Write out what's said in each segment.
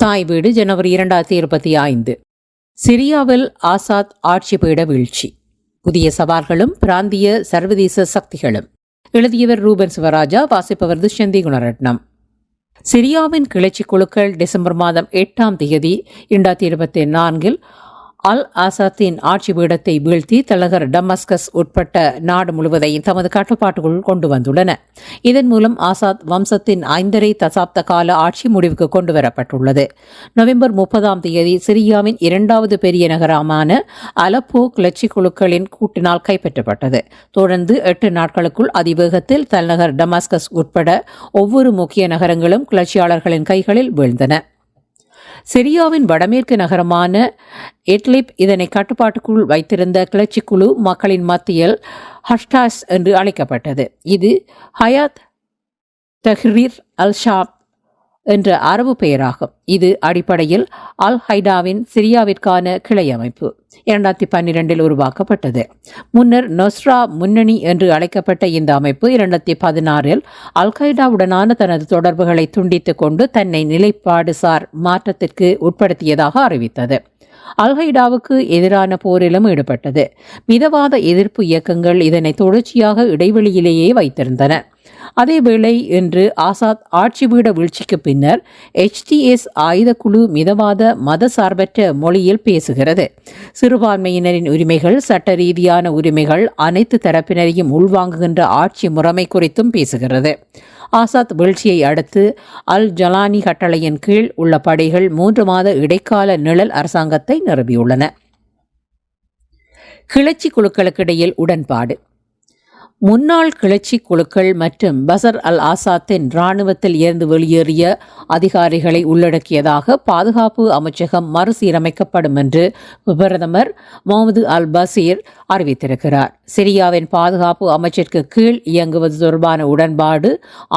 தாய் வீடு ஜனவரி இரண்டாயிரத்தி இருபத்தி ஐந்து. சிரியாவில் ஆசாத் ஆட்சி பீட வீழ்ச்சி. புதிய சவால்களும் பிராந்திய சர்வதேச சக்திகளும். எழுதியவர் ரூபன் சிவராஜா வாசிப்பவர் துஷ்யந்தி குணரட்னம். சிரியாவின் கிளர்ச்சி குழுக்கள் டிசம்பர் மாதம் எட்டாம் தேதி இரண்டாயிரத்தி இருபத்தி நான்கில் அல் ஆசாத்தின் ஆட்சி பீடத்தை வீழ்த்தி தலைநகர் டமஸ்கஸ் உட்பட்ட நாடு முழுவதையும் தமது கட்டுப்பாட்டுக்குள் கொண்டு வந்துள்ளன. இதன் மூலம் ஆசாத் வம்சத்தின் ஐந்தரை தசாப்த கால ஆட்சி முடிவுக்கு கொண்டு வரப்பட்டுள்ளது. நவம்பர் முப்பதாம் தேதி சிரியாவின் இரண்டாவது பெரிய நகரமான அலப்போ கிளர்ச்சி குழுக்களின் கூட்டினால் கைப்பற்றப்பட்டது. தொடர்ந்து எட்டு நாட்களுக்குள் அதிவேகத்தில் தலைநகர் டமாஸ்கஸ் உட்பட ஒவ்வொரு முக்கிய நகரங்களும் கிளர்ச்சியாளர்களின் கைகளில் வீழ்ந்தன. சிரியாவின் வடமேற்கு நகரமான எட்லிப் இதனை கட்டுப்பாட்டுக்குள் வைத்திருந்த கிளர்ச்சி குழு மக்களின் மத்தியில் ஹஷ்டாஸ் என்று அழைக்கப்பட்டது. இது ஹயாத் தஹ்ரீர் அல் ஷாப் என்ற அரபு பெயராகும். இது அடிப்படையில் அல் ஹைடாவின் சிரியாவிற்கான கிளை அமைப்பு. இரண்டாயிரத்தி பன்னிரெண்டில் உருவாக்கப்பட்டது. முன்னர் நொஸ்ரா முன்னணி என்று அழைக்கப்பட்ட இந்த அமைப்பு இரண்டாயிரத்தி பதினாறில் அல்கைடாவுடனான தனது தொடர்புகளை துண்டித்துக் கொண்டு தன்னை நிலைப்பாடு சார் மாற்றத்திற்கு உட்படுத்தியதாக அறிவித்தது. அல்கைடாவுக்கு எதிரான போரிலும் ஈடுபட்டது. மிதவாத எதிர்ப்பு இயக்கங்கள் இதனை தொடர்ச்சியாக இடைவெளியிலேயே வைத்திருந்தன. அதேவேளை இன்று ஆசாத் ஆட்சி பீட வீழ்ச்சிக்கு பின்னர் எச்டிஎஸ் ஆயுதக்குழு மிதவாத மத சார்பற்ற மொழியில் பேசுகிறது. சிறுபான்மையினரின் உரிமைகள் சட்ட ரீதியான உரிமைகள் அனைத்து தரப்பினரையும் உள்வாங்குகின்ற ஆட்சி முறைமை குறித்தும் பேசுகிறது. ஆசாத் வீழ்ச்சியை அடுத்து அல் ஜலானி கட்டளையின் கீழ் உள்ள படைகள் மூன்று மாத இடைக்கால நிழல் அரசாங்கத்தை நிரம்பியுள்ளன கிளர்ச்சி குழுக்களுக்கிடையில் உடன்பாடு. முன்னாள் கிளர்ச்சி குழுக்கள் மற்றும் பசர் அல் ஆசாத்தின் இராணுவத்தில் இருந்து வெளியேறிய அதிகாரிகளை உள்ளடக்கியதாக பாதுகாப்பு அமைச்சகம் மறுசீரமைக்கப்படும் என்று பிரதமர் முகமது அல் பசீர் அறிவித்திருக்கிறார். சிரியாவின் பாதுகாப்பு அமைச்சிற்கு கீழ் இயங்குவது தொடர்பான உடன்பாடு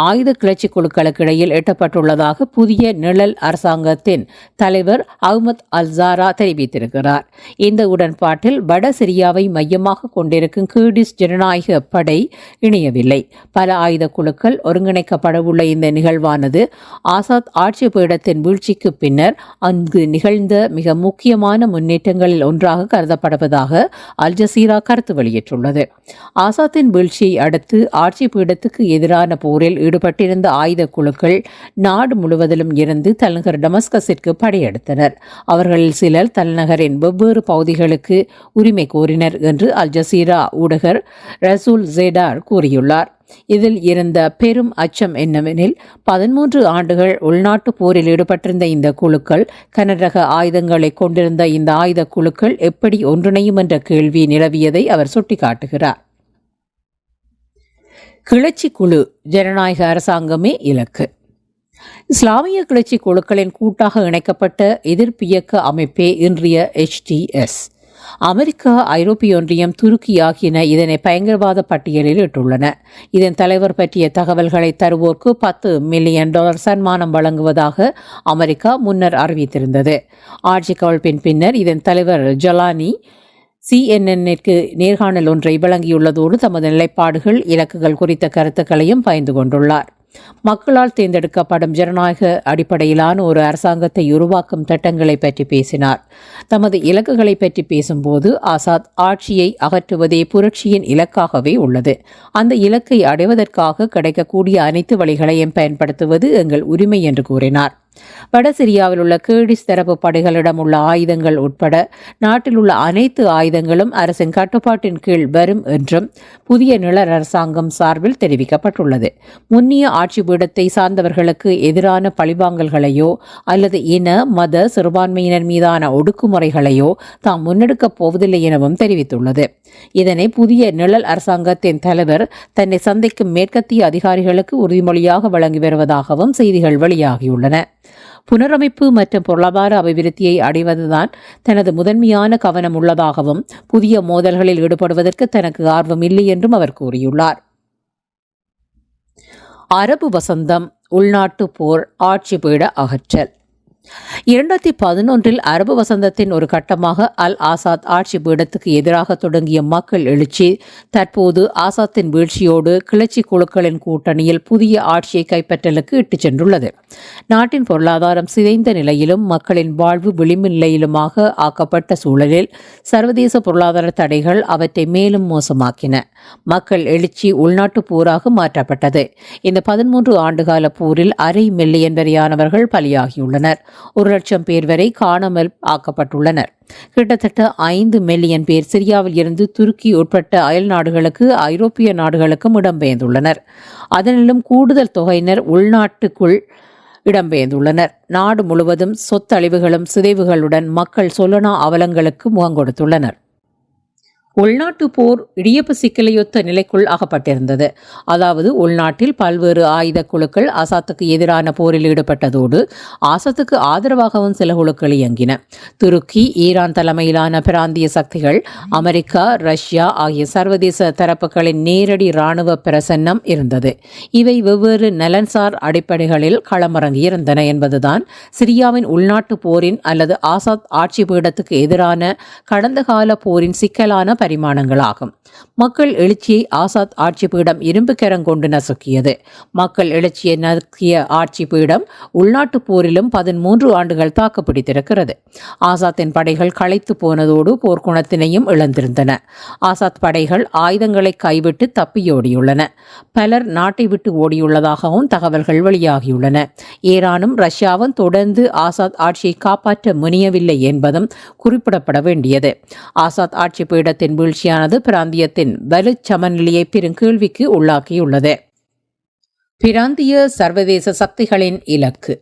ஆயுத கிளர்ச்சி குழுக்களுக்கு இடையில் எட்டப்பட்டுள்ளதாக புதிய நிழல் அரசாங்கத்தின் தலைவர் அஹ்மத் அல்சாரா தெரிவித்திருக்கிறார். இந்த உடன்பாட்டில் வட சிரியாவை மையமாக கொண்டிருக்கும் கீடிஸ் ஜனநாயக படை இணையவில்லை. பல ஆயுத குழுக்கள் ஒருங்கிணைக்கப்படவுள்ள இந்த நிகழ்வானது ஆசாத் ஆட்சி பீடத்தின் வீழ்ச்சிக்கு பின்னர் அங்கு நிகழ்ந்த மிக முக்கியமான முன்னேற்றங்களில் ஒன்றாக கருதப்படுவதாக அல் ஜசீரா கருத்து வெளியிட்டுள்ளது. ஆசாத்தின் வீழ்ச்சியை அடுத்து ஆட்சி பீடத்துக்கு எதிரான போரில் ஈடுபட்டிருந்த ஆயுத குழுக்கள் நாடு முழுவதிலும் இருந்து தலைநகர் டமஸ்கஸிற்கு படையெடுத்தனர். அவர்களில் சிலர் தலைநகரின் வெவ்வேறு பகுதிகளுக்கு உரிமை கோரினர் என்று அல் ஜசீரா ஊடகர் ரசூல் ஜேடார் கூறியுள்ளார். இதில் இருந்த பெரும் அச்சம் என்னவெனில் பதிமூன்று ஆண்டுகள் உள்நாட்டு போரில் ஈடுபட்டிருந்த இந்த குழுக்கள் கனரக ஆயுதங்களை கொண்டிருந்த இந்த ஆயுத குழுக்கள் எப்படி ஒன்றிணையும் என்ற கேள்வி நிலவியதை அவர் சுட்டிக்காட்டுகிறார். கிளர்ச்சி குழு ஜனநாயக அரசாங்கமே இலக்கு. இஸ்லாமிய கிளர்ச்சி குழுக்களின் கூட்டாக இணைக்கப்பட்ட எதிர்ப்பு இயக்க அமைப்பே இன்றைய எச்டிஎஸ் அமெரிக்கா ஐரோப்பிய ஒன்றியம் துருக்கி ஆகியன இதனை பயங்கரவாத பட்டியலில் இட்டுள்ளன. இதன் தலைவர் பற்றிய தகவல்களை தருவோர்க்கு பத்து மில்லியன் டாலர் சன்மானம் வழங்குவதாக அமெரிக்கா முன்னர் அறிவித்திருந்தது. ஆட்சி கவிழ்ப்பின் பின்னர் இதன் தலைவர் ஜலானி சிஎன்என்னிற்கு நேர்காணல் ஒன்றை வழங்கியுள்ளதோடு தமது நிலைப்பாடுகள் இலக்குகள் குறித்த கருத்துக்களையும் பகிர்ந்து கொண்டுள்ளார். மக்களால் தேர்ந்தெடுக்கப்படும் ஜனநாயக அடிப்படையிலான ஒரு அரசாங்கத்தை உருவாக்கும் திட்டங்களை பற்றி பேசினார். தமது இலக்குகளை பற்றி பேசும்போது ஆசாத் ஆட்சியை அகற்றுவதே புரட்சியின் இலக்காகவே உள்ளது. அந்த இலக்கை அடைவதற்காக கிடைக்கக்கூடிய அனைத்து வழிகளையும் பயன்படுத்துவது எங்கள் உரிமை என்று கூறினார். வட சிரியாவில் உள்ள கேடிஸ் தரப்பு படைகளிடம் உள்ள ஆயுதங்கள் உட்பட நாட்டில் உள்ள அனைத்து ஆயுதங்களும் அரசின் கட்டுப்பாட்டின் கீழ் வரும் என்றும் புதிய நிழல் அரசாங்கம் சார்பில் தெரிவிக்கப்பட்டுள்ளது. முன்னிய ஆட்சி பீடத்தை சார்ந்தவர்களுக்கு எதிரான பழிவாங்கல்களையோ அல்லது இன மத சிறுபான்மையினர் மீதான ஒடுக்குமுறைகளையோ தாம் முன்னெடுக்கப் போவதில்லை எனவும் தெரிவித்துள்ளது. இதனை புதிய நிழல் அரசாங்கத்தின் தலைவர் தன்னை சந்திக்கும் மேற்கத்திய அதிகாரிகளுக்கு உறுதிமொழியாக வழங்கி வருவதாகவும் செய்திகள் வெளியாகியுள்ளன. புனரமைப்பு மற்றும் பொருளாதார அபிவிருத்தியை அடைவதுதான் தனது முதன்மையான கவனம் உள்ளதாகவும் புதிய மோதல்களில் ஈடுபடுவதற்கு தனக்கு ஆர்வம் இல்லை என்றும் அவர் கூறியுள்ளார். அரபு வசந்தம் உள்நாட்டு போர் ஆட்சி பீட அகற்றல். இரண்டாயிரத்தி பதினொன்றில் அரபு வசந்தத்தின் ஒரு கட்டமாக அல் ஆசாத் ஆட்சி பீடத்துக்கு எதிராக தொடங்கிய மக்கள் எழுச்சி தற்போது ஆசாத்தின் வீழ்ச்சியோடு கிளர்ச்சி குழுக்களின் கூட்டணியில் புதிய ஆட்சியை கைப்பற்றலுக்கு இட்டுச் சென்றுள்ளது. நாட்டின் பொருளாதாரம் சிதைந்த நிலையிலும் மக்களின் வாழ்வு விளிம்பு நிலையிலுமாக ஆக்கப்பட்ட சூழலில் சர்வதேச பொருளாதார தடைகள் அவற்றை மேலும் மோசமாக்கின. மக்கள் எழுச்சி உள்நாட்டு போராக மாற்றப்பட்டது. இந்த பதிமூன்று ஆண்டுகால போரில் அரை மில்லியன் வரையானவர்கள் பலியாகியுள்ளனர். ஒரு லட்சம் பேர் வரை காணாமல் ஆக்கப்பட்டுள்ளனர். கிட்டத்தட்ட ஐந்து மில்லியன் பேர் சிரியாவில் இருந்து துருக்கி உட்பட்ட அயல் நாடுகளுக்கு ஐரோப்பிய நாடுகளுக்கும் இடம்பெயர்ந்துள்ளனர். அதனிலும் கூடுதல் தொகையினர் உள்நாட்டுக்குள் இடம்பெயர்ந்துள்ளனர். நாடு முழுவதும் சொத்தழிவுகளும் சிதைவுகளுடன் மக்கள் சொல்லனா அவலங்களுக்கு முகம் கொடுத்துள்ளனர் உள்நாட்டு போர் இடியப்பு சிக்கலையொத்த நிலைக்குள் அகப்பட்டிருந்தது அதாவது உள்நாட்டில் பல்வேறு ஆயுத குழுக்கள் அசாத்துக்கு எதிரான போரில் ஈடுபட்டதோடு ஆசத்துக்கு ஆதரவாகவும் சில குழுக்கள் இயங்கின. துருக்கி ஈரான் தலைமையிலான பிராந்திய சக்திகள் அமெரிக்கா ரஷ்யா ஆகிய சர்வதேச தரப்புகளின் நேரடி இராணுவ பிரசன்னம் இருந்தது. இவை வெவ்வேறு நலன்சார் அடிப்படைகளில் களமிறங்கியிருந்தன என்பதுதான் சிரியாவின் உள்நாட்டு போரின் அல்லது ஆசாத் ஆட்சி பீடத்துக்கு எதிரான கடந்த கால போரின் சிக்கலான பரிமாணங்களாகும். மக்கள் எழுச்சியை ஆசாத் ஆட்சி பீடம் இரும்பு கொண்டு நசுக்கியது. மக்கள் எழுச்சியை நசுக்கிய ஆட்சி பீடம் உள்நாட்டு போரிலும் பதிமூன்று ஆண்டுகள் தாக்குப்பிடித்திருக்கிறது. ஆசாத்தின் படைகள் களைத்து போனதோடு போர்க்குணத்தினையும் இழந்திருந்தன. ஆசாத் படைகள் ஆயுதங்களை கைவிட்டு தப்பியோடியுள்ளன. பலர் நாட்டை விட்டு ஓடியுள்ளதாகவும் தகவல்கள் வெளியாகியுள்ளன. ஈரானும் ரஷ்யாவும் தொடர்ந்து ஆசாத் ஆட்சியை காப்பாற்ற முனியவில்லை என்பதும் குறிப்பிடப்பட வேண்டியது. ஆசாத் ஆட்சி பீடத்தின் வீழ்ச்சியானது பிராந்தியத்தின் வலு சமநிலையை பெருங்கேள்விக்கு உள்ளாக்கியுள்ளது. பிராந்திய சர்வதேச சக்திகளின் இலக்கு.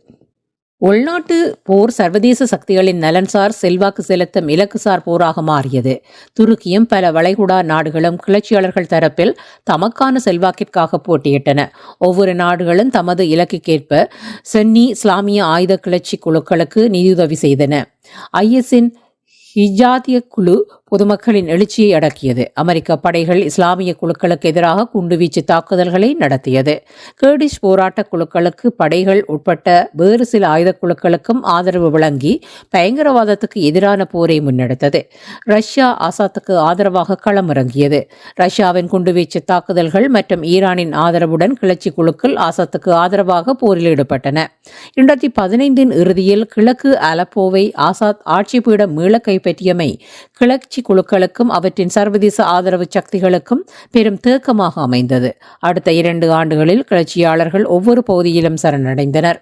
உள்நாட்டு போர் சர்வதேச சக்திகளின் நலன்சார் செல்வாக்கு செலுத்தும் இலக்குசார் போராக மாறியது. துருக்கியும் பல வளைகுடா நாடுகளும் கிளர்ச்சியாளர்கள் தரப்பில் தமக்கான செல்வாக்கிற்காக போட்டியிட்டன. ஒவ்வொரு நாடுகளும் தமது இலக்குக்கேற்ப சென்னி இஸ்லாமிய ஆயுத கிளர்ச்சி குழுக்களுக்கு நிதியுதவி செய்தன. ஐஎஸ்இன் ஹிஜாதிய குழு பொதுமக்களின் எழுச்சியை அடக்கியது. அமெரிக்க படைகள் இஸ்லாமிய குழுக்களுக்கு எதிராக குண்டுவீச்சு தாக்குதல்களை நடத்தியது. கேர்டிஷ் போராட்ட குழுக்களுக்கு படைகள் உட்பட்ட வேறு சில ஆயுத குழுக்களுக்கும் ஆதரவு வழங்கி பயங்கரவாதத்துக்கு எதிரான போரை முன்னெடுத்தது. ரஷ்யா ஆசாத்துக்கு ஆதரவாக களமிறங்கியது. ரஷ்யாவின் குண்டுவீச்சு தாக்குதல்கள் மற்றும் ஈரானின் ஆதரவுடன் கிளர்ச்சி குழுக்கள் ஆசாத்துக்கு ஆதரவாக போரில் ஈடுபட்டன. இரண்டாயிரத்தி பதினைந்தின் இறுதியில் கிழக்கு அலப்போவை ஆசாத் ஆட்சி பீடம் மீள கைப்பற்றியமை கிளர்ச்சி குழுக்களுக்கும் அவற்றின் சர்வதேச ஆதரவு சக்திகளுக்கும் பெரும் தேக்கமாக அமைந்தது. அடுத்த இரண்டு ஆண்டுகளில் கிளர்ச்சியாளர்கள் ஒவ்வொரு பகுதியிலும் சரணடைந்தனர்.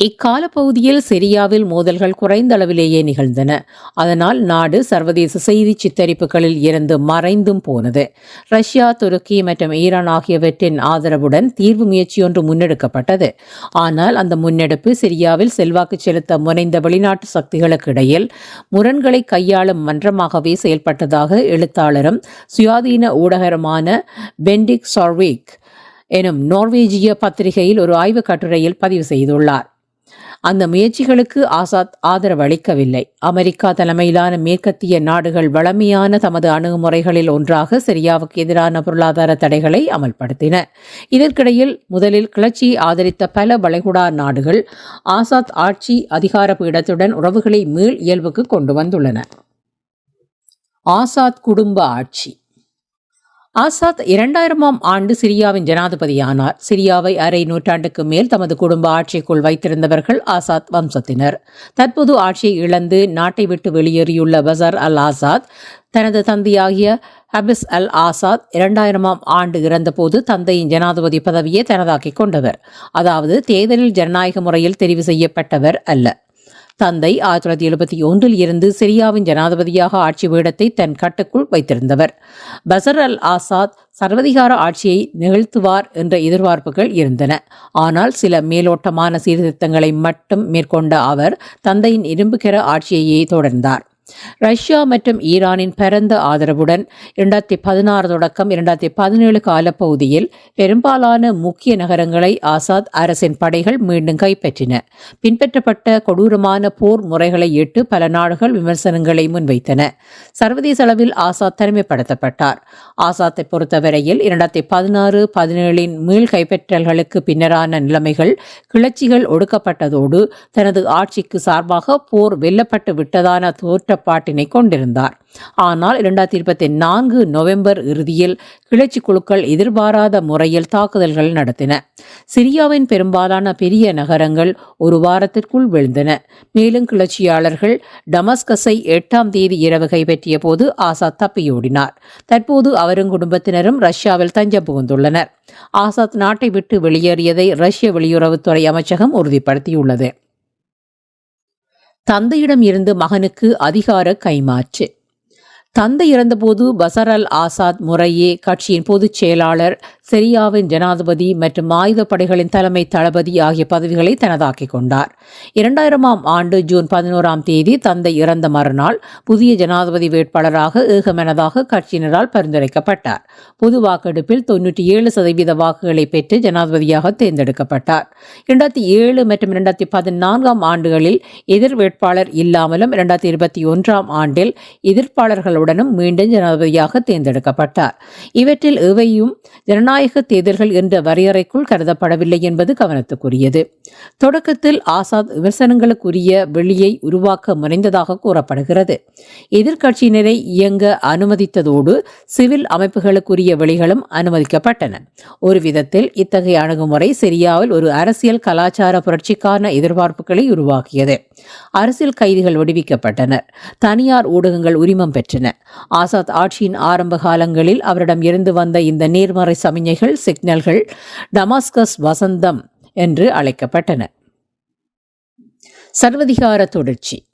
இக்கால பகுதியில் சிரியாவில் மோதல்கள் குறைந்த அளவிலேயே நிகழ்ந்தன. அதனால் நாடு சர்வதேச செய்தி சித்தரிப்புகளில் இருந்து மறைந்தும் போனது. ரஷ்யா துருக்கி மற்றும் ஈரான் ஆகியவற்றின் ஆதரவுடன் தீர்வு முயற்சியொன்று முன்னெடுக்கப்பட்டது. ஆனால் அந்த முன்னெடுப்பு சிரியாவில் செல்வாக்கு செலுத்த முனைந்த வெளிநாட்டு சக்திகளுக்கு இடையில் முரண்களை கையாளும் மன்றமாகவே செயல்பட்டதாக எழுத்தாளரும் சுயாதீன ஊடகருமான பெண்டிக் சார்விக் எனும் நோர்வேஜிய பத்திரிகையில் ஒரு ஆய்வுக் கட்டுரையில் பதிவு செய்துள்ளார். அந்த முயற்சிகளுக்கு ஆசாத் ஆதரவு அளிக்கவில்லை அமெரிக்கா தலைமையிலான மேற்கத்திய நாடுகள் வளமையான தமது அணுகுமுறைகளில் ஒன்றாக சிரியாவுக்கு எதிரான பொருளாதார தடைகளை அமல்படுத்தின. இதற்கிடையில் முதலில் கிளர்ச்சியை ஆதரித்த பல வளைகுடா நாடுகள் ஆசாத் ஆட்சி அதிகார பீடத்துடன் உறவுகளை மீள் இயல்புக்கு கொண்டு வந்துள்ளன. ஆசாத் குடும்ப ஆட்சி. ஆசாத் இரண்டாயிரமாம் ஆண்டு சிரியாவின் ஜனாதிபதியானார். சிரியாவை அரை நூற்றாண்டுக்கு மேல் தமது குடும்ப ஆட்சிக்குள் வைத்திருந்தவர்கள் ஆசாத் வம்சத்தினர். தற்போது ஆட்சியை இழந்து நாட்டை விட்டு வெளியேறியுள்ள பசார் அல் ஆசாத் தனது தந்தையாகிய ஹபிஸ் அல் ஆசாத் இரண்டாயிரமாம் ஆண்டு இறந்தபோது தந்தையின் ஜனாதிபதி பதவியை தனதாக்கிக் கொண்டவர். அதாவது தேர்தலில் ஜனநாயக முறையில் தெரிவு செய்யப்பட்டவர் அல்ல. தந்தை ஆயிரத்தி தொள்ளாயிரத்தி எழுபத்தி ஒன்றில் இருந்து சிரியாவின் ஜனாதிபதியாக ஆட்சி பீடத்தை தன் கட்டுக்குள் வைத்திருந்தவர். பசர் அல் ஆசாத் சர்வதிகார ஆட்சியை நிகழ்த்துவார் என்ற எதிர்பார்ப்புகள் இருந்தன. ஆனால் சில மேலோட்டமான சீர்திருத்தங்களை மட்டும் மேற்கொண்ட அவர் தந்தையின் இரும்புகிற ஆட்சியையே தொடர்ந்தார். ரஷ்யா மற்றும் ஈரானின் பரந்த ஆதரவுடன் இரண்டாயிரத்தி பதினாறு தொடக்கம் இரண்டாயிரத்தி பதினேழு காலப்பகுதியில் பெரும்பாலான முக்கிய நகரங்களை ஆசாத் அரசின் படைகள் மீண்டும் கைப்பற்றின. பின்பற்றப்பட்ட கொடூரமான போர் முறைகளை இட்டு பல நாடுகள் விமர்சனங்களை முன்வைத்தன. சர்வதேச அளவில் ஆசாத் தனிமைப்படுத்தப்பட்டார். ஆசாத்தை பொறுத்தவரையில் இரண்டாயிரத்தி பதினாறு பதினேழின் மீள் கைப்பற்றல்களுக்கு பின்னரான நிலைமைகள் கிளர்ச்சிகள் ஒடுக்கப்பட்டதோடு தனது ஆட்சிக்கு சார்பாக போர் வெல்லப்பட்டு விட்டதான தோற்ற தோற்றப்பாட்டினை கொண்டிருந்தார். ஆனால் இரண்டாயிரத்தி இருபத்தி நான்கு நவம்பர் இறுதியில் கிளர்ச்சி குழுக்கள் எதிர்பாராத முறையில் தாக்குதல்கள் நடத்தின. சிரியாவின் பெரும்பாலான பெரிய நகரங்கள் ஒரு வாரத்திற்குள் விழுந்தன. மேலும் கிளர்ச்சியாளர்கள் டமஸ்கஸை எட்டாம் தேதி இரவு கைப்பற்றிய போது ஆசாத் தப்பியோடினார். தற்போது அவரும் குடும்பத்தினரும் ரஷ்யாவில் தஞ்சம் புகுந்துள்ளனர் ஆசாத் நாட்டை விட்டு வெளியேறியதை ரஷ்ய வெளியுறவுத்துறை அமைச்சகம் உறுதிப்படுத்தியுள்ளது. தந்தையிடம் இருந்து மகனுக்கு அதிகார கைமாற்று. தந்தை இறந்தபோது பசர் அல் ஆசாத் முறையே கட்சியின் பொதுச் செயலாளர் சிரியாவின் ஜனாதிபதி மற்றும் ஆயுதப்படைகளின் தலைமை தளபதி ஆகிய பதவிகளை தனதாக்கிக் கொண்டார். இரண்டாயிரமாம் ஆண்டு ஜூன் பதினோராம் தேதி தந்தை இறந்த மறுநாள் புதிய ஜனாதிபதி வேட்பாளராக ஏகமனதாக கட்சியினரால் பரிந்துரைக்கப்பட்டார். பொது வாக்கெடுப்பில் தொன்னூற்றி ஏழு சதவீத வாக்குகளை பெற்று ஜனாதிபதியாக தேர்ந்தெடுக்கப்பட்டார். இரண்டாயிரத்தி ஏழு மற்றும் இரண்டாயிரத்தி பதினான்காம் ஆண்டுகளில் எதிர் வேட்பாளர் இல்லாமலும் இரண்டாயிரத்தி இருபத்தி ஒன்றாம் ஆண்டில் எதிர்ப்பாளர்களுடனும் மீண்டும் ஜனாதிபதியாக தேர்ந்தெடுக்கப்பட்டார். இவற்றில் எவையும் ஜனநாயக தேர்தல்கள் என்ற வரையறைக்குள் கருதப்படவில்லை என்பது கவனத்துக்குரியது. தொடக்கத்தில் ஆசாத் விமர்சனங்களுக்குரிய வெளியை உருவாக்க முனைந்ததாக கூறப்படுகிறது. எதிர்க்கட்சியினரை இயங்க அனுமதித்ததோடு சிவில் அமைப்புகளுக்குரிய வெளிகளும் அனுமதிக்கப்பட்டன. ஒரு விதத்தில் இத்தகைய அணுகுமுறை சிரியாவில் ஒரு அரசியல் கலாச்சார புரட்சிக்கான எதிர்பார்ப்புகளை உருவாக்கியது. அரசியல் கைதிகள் விடுவிக்கப்பட்டனர். தனியார் ஊடகங்கள் உரிமம் பெற்றன. ஆசாத் ஆட்சியின் ஆரம்ப காலங்களில் அவரிடம் இருந்து வந்த இந்த நேர்மறை சமிஞ்சைகள் சிக்னல்கள் டமாஸ்கஸ் வசந்தம் என்று அழைக்கப்பட்டன. சர்வதிகார தொடர்ச்சி.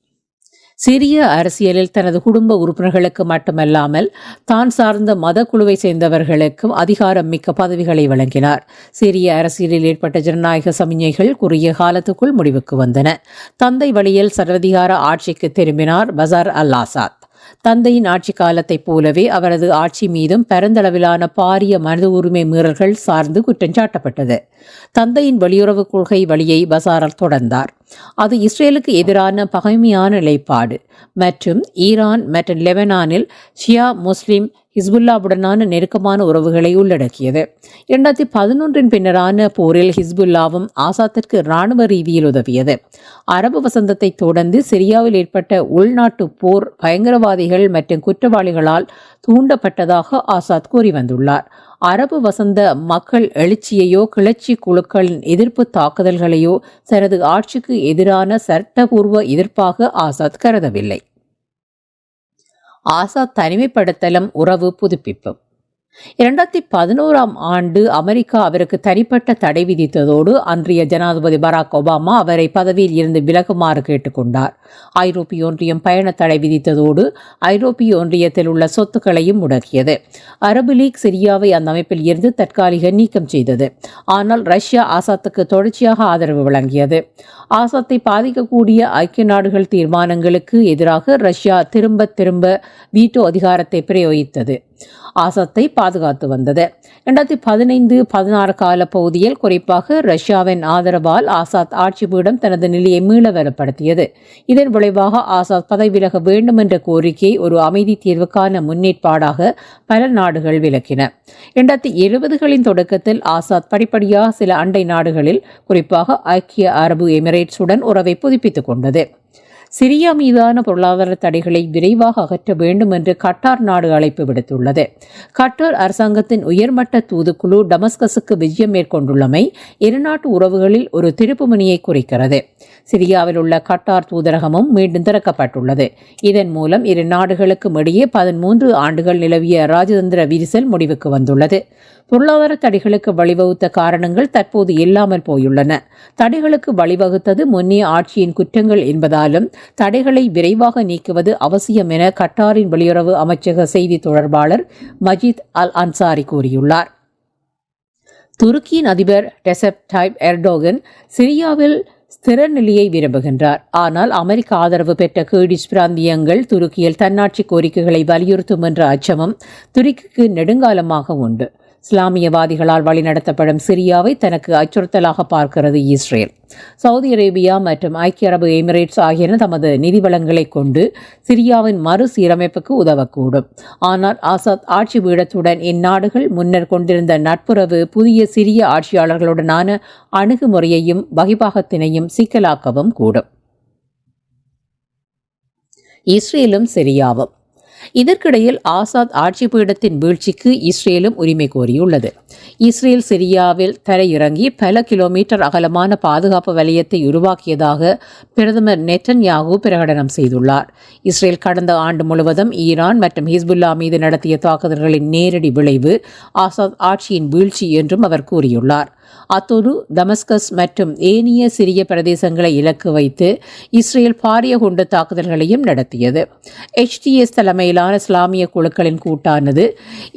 சிரிய அரசியலில் தனது குடும்ப உறுப்பினர்களுக்கு மட்டுமல்லாமல் தான் சார்ந்த மத குழுவை சேர்ந்தவர்களுக்கும் அதிகாரம் மிக்க பதவிகளை வழங்கினார். சிரிய அரசியலில் ஏற்பட்ட ஜனநாயக சமிஞ்சைகள் குறுகிய காலத்துக்குள் முடிவுக்கு வந்தன. தந்தை வழியில் சர்வதிகார ஆட்சிக்கு திரும்பினார் பசார் அல் ஆசாத் தந்தையின் ஆட்சி காலத்தைப் போலவே அவரது ஆட்சி மீதும் பரந்தளவிலான பாரிய மனித உரிமை மீறல்கள் சார்ந்து குற்றஞ்சாட்டப்பட்டது தந்தையின் வெளியுறவு கொள்கை வழியை பசாரல் தொடர்ந்தார். அது இஸ்ரேலுக்கு எதிரான பகைமையான நிலைப்பாடு. மற்றும் ஈரான் மற்றும் லெபனானில் ஷியா முஸ்லிம் ஹிஸ்புல்லாவுடனான நெருக்கமான உறவுகளை உள்ளடக்கியது. இரண்டாயிரத்தி பதினொன்றின் பின்னரான போரில் ஹிஸ்புல்லாவும் ஆசாத்திற்கு இராணுவ ரீதியில் உதவியது. அரபு வசந்தத்தை தொடர்ந்து சிரியாவில் ஏற்பட்ட உள்நாட்டு போர் பயங்கரவாதிகள் மற்றும் குற்றவாளிகளால் தூண்டப்பட்டதாக ஆசாத் கூறி வந்துள்ளார். அரபு வசந்த மக்கள் எழுச்சியையோ கிளர்ச்சி குழுக்களின் எதிர்ப்பு தாக்குதல்களையோ தனது ஆட்சிக்கு எதிரான சட்டபூர்வ எதிர்ப்பாக ஆசாத் கருதவில்லை. ஆசாத் தனிமைப்படுத்தலும் உறவு புதுப்பிப்பும் இரண்டாயிரத்தி பதினோராம் ஆண்டு அமெரிக்கா அவருக்கு தனிப்பட்ட தடை விதித்ததோடு அன்றைய ஜனாதிபதி பராக் ஒபாமா அவரை பதவியில் இருந்து விலகுமாறு கேட்டுக்கொண்டார். ஐரோப்பிய ஒன்றியம் பயண தடை விதித்ததோடு ஐரோப்பிய ஒன்றியத்தில் உள்ள சொத்துக்களையும் முடக்கியது. அரபு லீக் சிரியாவை அந்த அமைப்பில் இருந்து தற்காலிக நீக்கம் செய்தது. ஆனால் ரஷ்யா ஆசாத்துக்கு தொடர்ச்சியாக ஆதரவு வழங்கியது. ஆசாத்தை பாதிக்கக்கூடிய ஐக்கிய நாடுகள் தீர்மானங்களுக்கு எதிராக ரஷ்யா திரும்ப திரும்ப வீட்டோ அதிகாரத்தை பிரயோகித்தது. ஆசத்தை பாதுகாத்து வந்தது. இரண்டாயிரத்தி பதினைந்து பதினாறு கால பகுதியில் குறிப்பாக ரஷ்யாவின் ஆதரவால் ஆசாத் ஆட்சி பீடம் தனது நிலையை மீளவரப்படுத்தியது. இதன் விளைவாக ஆசாத் பதவி விலக வேண்டும் என்ற கோரிக்கை ஒரு அமைதி தீர்வுக்கான முன்னேற்பாடாக பல நாடுகள் விலக்கின இரண்டாயிரத்தி இருபதுகளின் தொடக்கத்தில் ஆசாத் படிப்படியாக சில அண்டை நாடுகளில் குறிப்பாக ஐக்கிய அரபு எமிரேட்ஸுடன் உறவை புதுப்பித்துக் கொண்டது. சிரியா மீதான பொருளாதார தடைகளை விரைவாக அகற்ற வேண்டும் என்று கட்டார் நாடு அழைப்பு விடுத்துள்ளது. கட்டார் அரசாங்கத்தின் உயர்மட்ட தூதுக்குழு டமஸ்கஸுக்கு விஜயம் மேற்கொண்டுள்ளமை இருநாட்டு உறவுகளில் ஒரு திருப்புமுனையை குறிக்கிறது. சிரியாவில் உள்ள கட்டார் தூதரகமும் மீண்டும் திறக்கப்பட்டுள்ளது. இதன் மூலம் இரு நாடுகளுக்கும் இடையே பதிமூன்று ஆண்டுகள் நிலவிய ராஜதந்திர விரிசல் முடிவுக்கு வந்துள்ளது. பொருளாதார தடைகளுக்கு வழிவகுத்த காரணங்கள் தற்போது இல்லாமல் போயுள்ளன. தடைகளுக்கு வழிவகுத்தது முன்னே ஆட்சியின் குற்றங்கள் என்பதாலும் தடைகளை விரைவாக நீக்குவது அவசியம் என கட்டாரின் வெளியுறவு அமைச்சக செய்தி தொடர்பாளர் மஜித் அல் அன்சாரி கூறியுள்ளார். துருக்கியின் அதிபர் டெசப் டைப் எர்டோகன் சிரியாவில் ஸ்திர நிலையை விரும்புகின்றார். ஆனால் அமெரிக்க ஆதரவு பெற்ற கீடிஸ் பிராந்தியங்கள் துருக்கியில் தன்னாட்சி கோரிக்கைகளை வலியுறுத்தும் என்ற அச்சமும் துருக்கிக்கு நெடுங்காலமாக உண்டு. இஸ்லாமியவாதிகளால் வழிநடத்தப்படும் சிரியாவை தனக்கு அச்சுறுத்தலாக பார்க்கிறது இஸ்ரேல். சவுதி அரேபியா மற்றும் ஐக்கிய அரபு எமிரேட்ஸ் ஆகியன தமது நிதி வளங்களை கொண்டு சிரியாவின் மறுசீரமைப்புக்கு உதவக்கூடும். ஆனால் ஆசாத் ஆட்சி பீடத்துடன் இந்நாடுகள் முன்னர் கொண்டிருந்த நட்புறவு புதிய சிரிய ஆட்சியாளர்களுடனான அணுகுமுறையையும் வகிபாகத்தினையும் சிக்கலாக்கவும் கூடும். இஸ்ரேலும் சிரியாவும் இதற்கிடையில் ஆசாத் ஆட்சி பீடத்தின் வீழ்ச்சிக்கு இஸ்ரேலும் உரிமை கோரியுள்ளது. இஸ்ரேல் சிரியாவில் தரையிறங்கி பல கிலோமீட்டர் அகலமான பாதுகாப்பு வலயத்தை உருவாக்கியதாக பிரதமர் நெட்டன்யாகு பிரகடனம் செய்துள்ளார். இஸ்ரேல் கடந்த ஆண்டு முழுவதும் ஈரான் மற்றும் ஹிஸ்புல்லா மீது நடத்திய தாக்குதல்களின் நேரடி விளைவு ஆசாத் ஆட்சியின் வீழ்ச்சி என்றும் அவர் கூறியுள்ளார். அத்தோடு தமஸ்கஸ் மற்றும் ஏனிய சிறிய பிரதேசங்களை இலக்கு வைத்து இஸ்ரேல் பாரிய குண்டு தாக்குதல்களையும் நடத்தியது. எச்டிஎஸ் தலைமையிலான இஸ்லாமிய குழுக்களின் கூட்டானது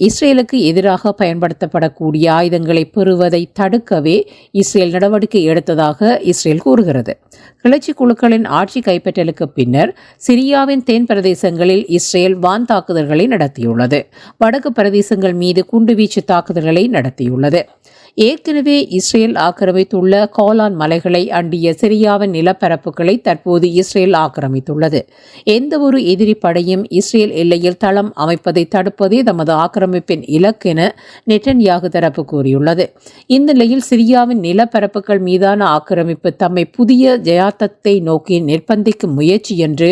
இஸ்ரேலுக்கு எதிராக பயன்படுத்தப்படக்கூடிய ஆயுதங்களை பெறுவதை தடுக்கவே இஸ்ரேல் நடவடிக்கை எடுத்ததாக இஸ்ரேல் கூறுகிறது. கிளர்ச்சி குழுக்களின் ஆட்சி கைப்பற்றலுக்கு பின்னர் சிரியாவின் தென் பிரதேசங்களில் இஸ்ரேல் வான் தாக்குதல்களை நடத்தியுள்ளது. வடக்கு பிரதேசங்கள் மீது குண்டுவீச்சு தாக்குதல்களை நடத்தியுள்ளது. ஏற்கனவே இஸ்ரேல் ஆக்கிரமித்துள்ள கோலான் மலைகளை அண்டிய சிரியாவின் நிலப்பரப்புகளை தற்போது இஸ்ரேல் ஆக்கிரமித்துள்ளது. எந்த ஒரு எதிரி படையும் இஸ்ரேல் எல்லையில் தளம் அமைப்பதை தடுப்பதே தமது ஆக்கிரமிப்பின் இலக்கென நெட்டன்யாகு தரப்பு கூறியுள்ளது. இந்நிலையில் சிரியாவின் நிலப்பரப்புகள் மீதான ஆக்கிரமிப்பு தம்மை புதிய ஜயாத்தத்தை நோக்கி நிர்பந்திக்கும் முயற்சி என்று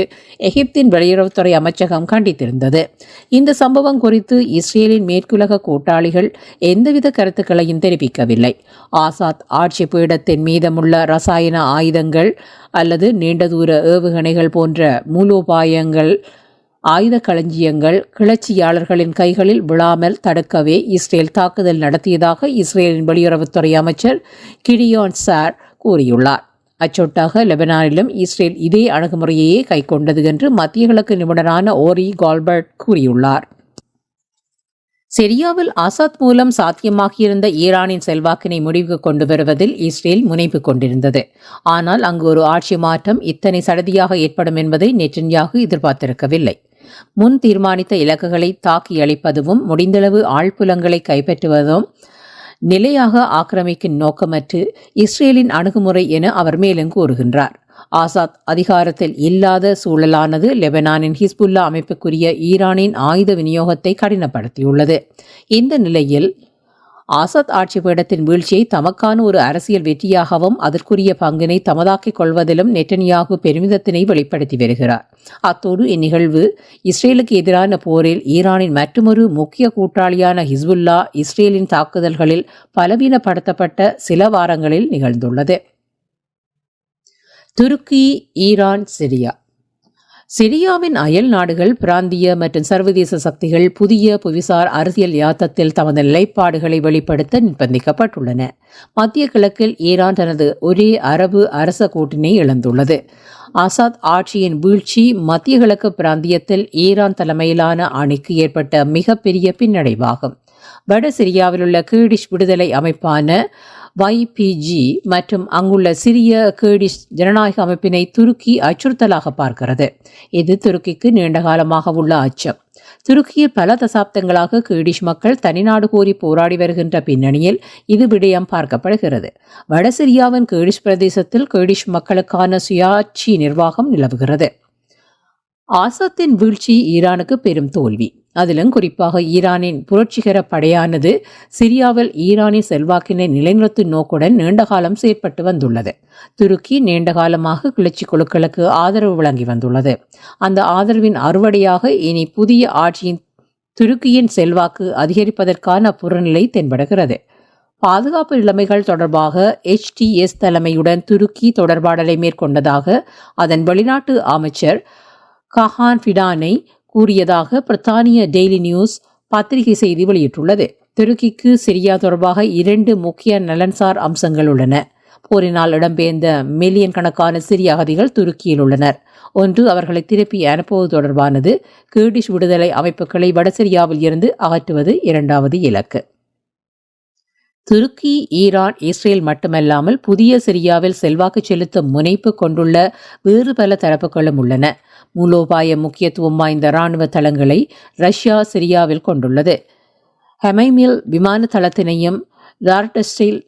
எகிப்தின் வெளியுறவுத்துறை அமைச்சகம் கண்டித்திருந்தது. இந்த சம்பவம் குறித்து இஸ்ரேலின் மேற்குலக கூட்டாளிகள் எந்தவித கருத்துக்களையும் தெரிவிக்க தெரிவிக்கவில்லை ஆசாத் ஆட்சி பீடத்தின் மீதமுள்ள ரசாயன ஆயுதங்கள் அல்லது நீண்ட தூர ஏவுகணைகள் போன்ற மூலோபாயங்கள் ஆயுத களஞ்சியங்கள் கிளர்ச்சியாளர்களின் கைகளில் விழாமல் தடுக்கவே இஸ்ரேல் தாக்குதல் நடத்தியதாக இஸ்ரேலின் வெளியுறவுத்துறை அமைச்சர் கிடியோன் சார் கூறியுள்ளார். அச்சொட்டாக லெபனானிலும் இஸ்ரேல் இதே அணுகுமுறையையே கைக்கொண்டது என்று மத்திய கிழக்கு நிபுணரான ஓரி கால்பர்ட் கூறியுள்ளார். சிரியாவில் ஆசாத் மூலம் சாத்தியமாகியிருந்த ஈரானின் செல்வாக்கினை முடிவுக்கு கொண்டு வருவதில் இஸ்ரேல் முனைப்பு கொண்டிருந்தது. ஆனால் அங்கு ஒரு ஆட்சி மாற்றம் இத்தனை சடதியாக ஏற்படும் என்பதை நெட்டன்யாகு எதிர்பார்த்திருக்கவில்லை. முன் தீர்மானித்த இலக்குகளை தாக்கி அளிப்பதும் முடிந்தளவு ஆழ்புலங்களை கைப்பற்றுவதும் நிலையாக ஆக்கிரமிக்கும் நோக்கமற்று இஸ்ரேலின் அணுகுமுறை என அவர் மேலும் கூறுகின்றார். ஆசாத் அதிகாரத்தில் இல்லாத சூழலானது லெபனானின் ஹிஸ்புல்லா அமைப்புக்குரிய ஈரானின் ஆயுத விநியோகத்தை கடினப்படுத்தியுள்ளது. இந்த நிலையில் ஆசாத் ஆட்சி பீடத்தின் வீழ்ச்சியை தமக்கான ஒரு அரசியல் வெற்றியாகவும் அதற்குரிய பங்கினை தமதாக்கிக் கொள்வதிலும் நெட்டனியாகு பெருமிதத்தினை வெளிப்படுத்தி வருகிறார். அத்தோடு இந்நிகழ்வு இஸ்ரேலுக்கு எதிரான போரில் ஈரானின் மற்றொரு முக்கிய கூட்டாளியான ஹிஸ்புல்லா இஸ்ரேலின் தாக்குதல்களில் பலவீனப்படுத்தப்பட்ட சில வாரங்களில் நிகழ்ந்துள்ளது. துருக்கி ஈரான் சிரியா. சிரியாவின் அயல் நாடுகள் பிராந்திய மற்றும் சர்வதேச சக்திகள் புதிய புவிசார் அரசியல் யாத்தத்தில் தமது நிலைப்பாடுகளை வெளிப்படுத்த நிர்பந்திக்கப்பட்டுள்ளன. மத்திய கிழக்கில் ஈரான் தனது ஒரே அரபு அரச கூட்டினை இழந்துள்ளது. ஆசாத் ஆட்சியின் வீழ்ச்சி மத்திய கிழக்கு பிராந்தியத்தில் ஈரான் தலைமையிலான அணிக்கு ஏற்பட்ட மிகப்பெரிய பின்னடைவாகும். வட சிரியாவிலுள்ள கீடிஷ் விடுதலை அமைப்பான வைபிஜி மற்றும் அங்குள்ள சிறிய கேடிஷ் ஜனநாயக அமைப்பினை துருக்கி அச்சுறுத்தலாக பார்க்கிறது. இது துருக்கிக்கு நீண்ட காலமாக உள்ள அச்சம். துருக்கியில் பல தசாப்தங்களாக கேடிஷ் மக்கள் தனிநாடு கோரி போராடி வருகின்ற பின்னணியில் இது விடயம் பார்க்கப்படுகிறது. வட சிரியாவின் கேடிஷ் பிரதேசத்தில் கேடிஷ் மக்களுக்கான சுயாட்சி நிர்வாகம் நிலவுகிறது. ஆசத்தின் வீழ்ச்சி ஈரானுக்கு பெரும் தோல்வி. அதிலும் குறிப்பாக ஈரானின் புரட்சிகர படையானது சிரியாவில் ஈரானின் செல்வாக்கினை நிலைநிறுத்தும் நோக்குடன் நீண்டகாலம் செயற்பட்டு வந்துள்ளது. துருக்கி நீண்டகாலமாக கிளர்ச்சி குழுக்களுக்கு ஆதரவு வழங்கி வந்துள்ளது. அந்த ஆதரவின் அறுவடையாக இனி புதிய ஆட்சியின் துருக்கியின் செல்வாக்கு அதிகரிப்பதற்கான புறநிலை தென்படுகிறது. பாதுகாப்பு நிலைமைகள் தொடர்பாக எச்டிஎஸ் தலைமையுடன் துருக்கி தொடர்பாடலை மேற்கொண்டதாக அதன் வெளிநாட்டு அமைச்சர் கஹான் ஃபிடானை கூறியதாக பிரித்தானிய டெய்லி நியூஸ் பத்திரிகை செய்தி வெளியிட்டுள்ளது. துருக்கிக்கு சிரியா தொடர்பாக இரண்டு முக்கிய நலன்சார் அம்சங்கள் உள்ளன. போரினால் இடம்பெயர்ந்த மில்லியன் கணக்கான சிரிய அகதிகள் துருக்கியில் உள்ளனர். ஒன்று அவர்களை திருப்பி அனுப்புவது தொடர்பானது. கேடிஷ் விடுதலை அமைப்புகளை வடசிரியாவில் இருந்து அகற்றுவது இரண்டாவது இலக்கு. துருக்கி ஈரான் இஸ்ரேல் மட்டுமல்லாமல் புதிய சிரியாவில் செல்வாக்கு செலுத்தும் முனைப்பு கொண்டுள்ள வேறு பல தரப்புகளும் உள்ளன. மூலோபாய முக்கியத்துவம் வாய்ந்த இராணுவ தளங்களை ரஷ்யா சிரியாவில் கொண்டுள்ளது. ஹெமைமில் விமான தளத்தினையும் லார்டஸ்டில்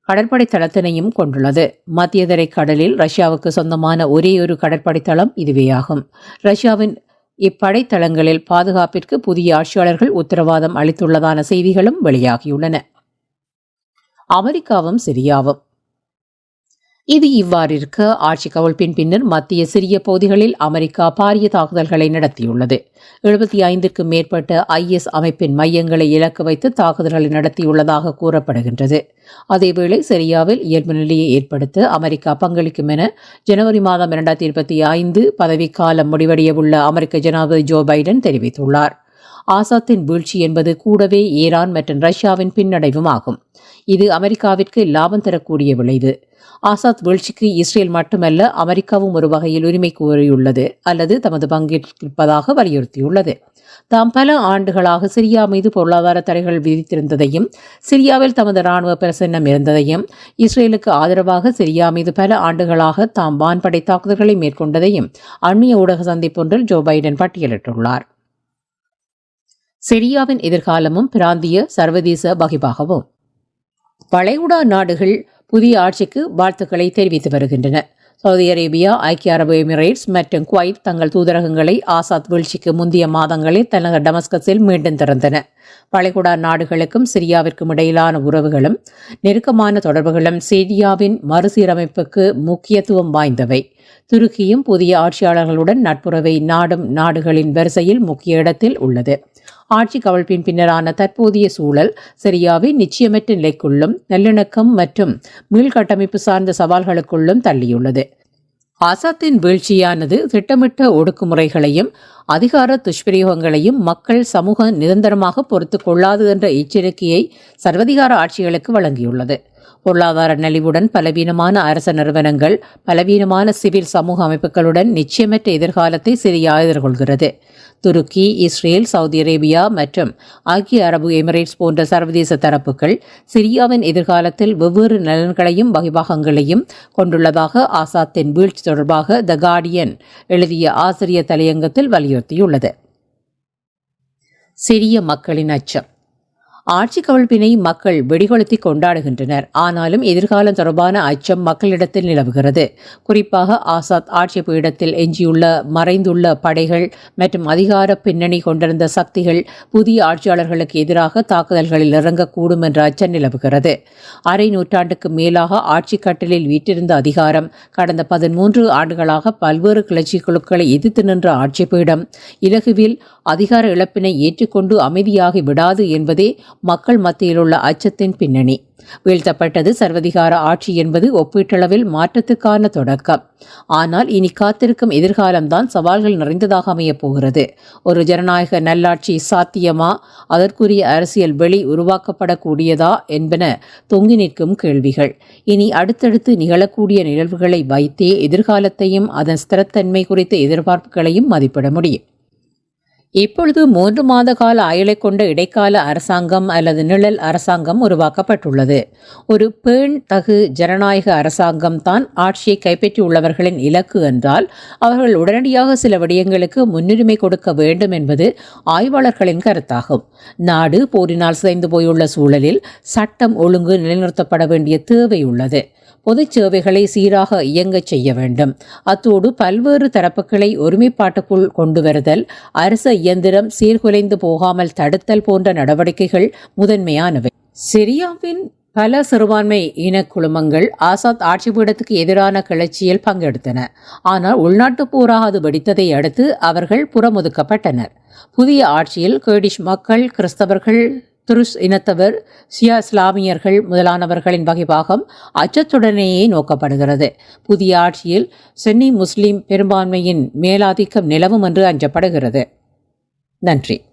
கடற்படை தளத்தினையும் கொண்டுள்ளது. மத்தியதரை கடலில் ரஷ்யாவுக்கு சொந்தமான ஒரே ஒரு கடற்படை தளம் இதுவேயாகும். ரஷ்யாவின் இப்படைத்தளங்களில் பாதுகாப்பிற்கு புதிய ஆட்சியாளர்கள் உத்தரவாதம் அளித்துள்ளதான செய்திகளும் வெளியாகியுள்ளன. அமெரிக்காவும் சிரியாவும் இது இவ்வாறிருக்க ஆட்சி கவிழ்ப்பின் பின்னர் மத்திய சிறிய பகுதிகளில் அமெரிக்கா பாரிய தாக்குதல்களை நடத்தியுள்ளது. எழுபத்தி ஐந்திற்கும் மேற்பட்ட ஐஎஸ் அமைப்பின் மையங்களை இலக்கு வைத்து தாக்குதல்களை நடத்தியுள்ளதாக கூறப்படுகின்றது. அதேவேளை சிரியாவில் இயல்பு நிலையை ஏற்படுத்த அமெரிக்கா பங்களிக்கும் என ஜனவரி மாதம் இரண்டாயிரத்தி இருபத்தி ஐந்து பதவிக்காலம் முடிவடையவுள்ள அமெரிக்க ஜனாதிபதி ஜோ பைடன் தெரிவித்துள்ளார். ஆசாத்தின் வீழ்ச்சி என்பது கூடவே ஈரான் மற்றும் ரஷ்யாவின் பின்னடைவும் ஆகும் இது அமெரிக்காவிற்கு லாபம் தரக்கூடிய விளைவு. ஆசாத் வீழ்ச்சிக்கு இஸ்ரேல் மட்டுமல்ல அமெரிக்காவும் ஒரு வகையில் உரிமை கோரியுள்ளது அல்லது தமது பங்கேற்பதாக வலியுறுத்தியுள்ளது. தாம் பல ஆண்டுகளாக சிரியா மீது பொருளாதார தடைகள் விதித்திருந்ததையும் சிரியாவில் தமது ராணுவ பிரசன்னம் இருந்ததையும் இஸ்ரேலுக்கு ஆதரவாக சிரியா மீது பல ஆண்டுகளாக தாம் வான்படை தாக்குதல்களை மேற்கொண்டதையும் அந்நிய ஊடக சந்திப்பொன்றில் ஜோ பைடன் பட்டியலிட்டுள்ளார். சிரியாவின் எதிர்காலமும் பிராந்திய சர்வதேச வகைப்பாகவும் வளைகுடா நாடுகள் புதிய ஆட்சிக்கு வாழ்த்துக்களை தெரிவித்து வருகின்றன. சவுதி அரேபியா ஐக்கிய அரபு எமிரேட்ஸ் மற்றும் குவைத் தங்கள் தூதரகங்களை ஆசாத் வீழ்ச்சிக்கு முந்தைய மாதங்களில் தலைநகர் டமஸ்கஸில் மீண்டும் திறந்தன. வளைகுடா நாடுகளுக்கும் சிரியாவிற்கும் இடையிலான உறவுகளும் நெருக்கமான தொடர்புகளும் சிரியாவின் மறுசீரமைப்புக்கு முக்கியத்துவம் வாய்ந்தவை. துருக்கியும் புதிய ஆட்சியாளர்களுடன் நட்புறவை நாடும் நாடுகளின் வரிசையில் முக்கிய இடத்தில் உள்ளது. ஆட்சி கவிழ்ப்பின் பின்னரான தற்போதைய சூழல் சிரியாவை நிச்சயமற்ற நிலைக்குள்ளும் நல்லிணக்கம் மற்றும் மீள்கட்டமைப்பு சார்ந்த சவால்களுக்குள்ளும் தள்ளியுள்ளது. ஆசாத்தின் வீழ்ச்சியானது திட்டமிட்ட ஒடுக்குமுறைகளையும் அதிகார துஷ்பிரயோகங்களையும் மக்கள் சமூக நிரந்தரமாக பொறுத்து கொள்ளாது என்ற எச்சரிக்கையை சர்வதிகார ஆட்சிகளுக்கு வழங்கியுள்ளது. பொருளாதார நலிவுடன் பலவீனமான அரச நிறுவனங்கள் பலவீனமான சிவில் சமூக அமைப்புகளுடன் நிச்சயமற்ற எதிர்காலத்தை சிரியா எதிர்கொள்கிறது துருக்கி இஸ்ரேல் சவுதி அரேபியா மற்றும் ஐக்கிய அரபு எமிரேட்ஸ் போன்ற சர்வதேச தரப்புகள் சிரியாவின் எதிர்காலத்தில் வெவ்வேறு நலன்களையும் வகைபாகங்களையும் கொண்டுள்ளதாக ஆசாத்தின் வீழ்ச்சி தொடர்பாக த கார்டியன் எழுதிய ஆசிரியர் தலையங்கத்தில் வலியுறுத்தியுள்ளது. சிறிய மக்களின் அச்சம். ஆட்சி கவிழ்ப்பினை மக்கள் வெடிகொளுத்தி கொண்டாடுகின்றனர். ஆனாலும் எதிர்காலம் தொடர்பான அச்சம் மக்களிடத்தில் நிலவுகிறது. குறிப்பாக ஆசாத் ஆட்சி பீடத்தில் எஞ்சியுள்ள மறைந்துள்ள படைகள் மற்றும் அதிகார பின்னணி கொண்டிருந்த சக்திகள் புதிய ஆட்சியாளர்களுக்கு எதிராக தாக்குதல்களில் இறங்கக்கூடும் என்ற அச்சம் நிலவுகிறது. அரை நூற்றாண்டுக்கு மேலாக ஆட்சி கட்டலில் வீட்டிருந்த அதிகாரம் கடந்த பதிமூன்று ஆண்டுகளாக பல்வேறு கிளர்ச்சி குழுக்களை எதிர்த்து நின்ற ஆட்சி பீடம் இலகுவில் அதிகார இழப்பினை ஏற்றுக்கொண்டு அமைதியாகி விடாது என்பதே மக்கள் மத்தியில் உள்ள அச்சத்தின் பின்னணி. வீழ்த்தப்பட்டது சர்வதிகார ஆட்சி என்பது ஒப்பீட்டளவில் மாற்றத்துக்கான தொடக்கம். ஆனால் இனி காத்திருக்கும் எதிர்காலம்தான் சவால்கள் நிறைந்ததாக அமையப் போகிறது. ஒரு ஜனநாயக நல்லாட்சி சாத்தியமா? அதற்குரிய அரசியல் வெளி உருவாக்கப்படக்கூடியதா என்பன தொங்கி நிற்கும் கேள்விகள். இனி அடுத்தடுத்து நிகழக்கூடிய நிகழ்வுகளை வைத்தே எதிர்காலத்தையும் அதன் ஸ்திரத்தன்மை குறித்த எதிர்பார்ப்புகளையும் மதிப்பிட முடியும். இப்பொழுது மூன்று மாத கால ஆயுளை கொண்ட இடைக்கால அரசாங்கம் அல்லது நிழல் அரசாங்கம் உருவாக்கப்பட்டுள்ளது. ஒரு பேண் தகு ஜனநாயக அரசாங்கம் தான் ஆட்சியை கைப்பற்றியுள்ளவர்களின் இலக்கு என்றால் அவர்கள் உடனடியாக சில விடயங்களுக்கு முன்னுரிமை கொடுக்க வேண்டும் என்பது ஆய்வாளர்களின் கருத்தாகும். நாடு போரினால் சிதைந்து போயுள்ள சூழலில் சட்டம் ஒழுங்கு நிலைநிறுத்தப்பட வேண்டிய தேவை உள்ளது. பொதுச் சேவைகளை சீராக இயங்கச் செய்ய வேண்டும். அத்தோடு பல்வேறு தரப்புகளை ஒருமைப்பாட்டுக்குள் கொண்டு வருதல் அரச இயந்திரம் சீர்குலைந்து போகாமல் தடுத்தல் போன்ற நடவடிக்கைகள் முதன்மையானவை. சிரியாவின் பல சிறுபான்மை இன குழுமங்கள் ஆசாத் ஆட்சி பீடத்துக்கு எதிரான கிளர்ச்சியில் பங்கெடுத்தன. ஆனால் உள்நாட்டுப் போராக அது வெடித்ததை அடுத்து அவர்கள் புறமுதுக்கப்பட்டனர். புதிய ஆட்சியில் கேடிஷ் மக்கள் கிறிஸ்தவர்கள் துருஸ் இனத்தவர் சியா இஸ்லாமியர்கள் முதலானவர்களின் வகைபாகம் அச்சத்துடனேயே நோக்கப்படுகிறது. புதிய ஆட்சியில் சென்னி முஸ்லிம் பெரும்பான்மையின் மேலாதிக்கம் நிலவும் என்று அஞ்சப்படுகிறது. நன்றி.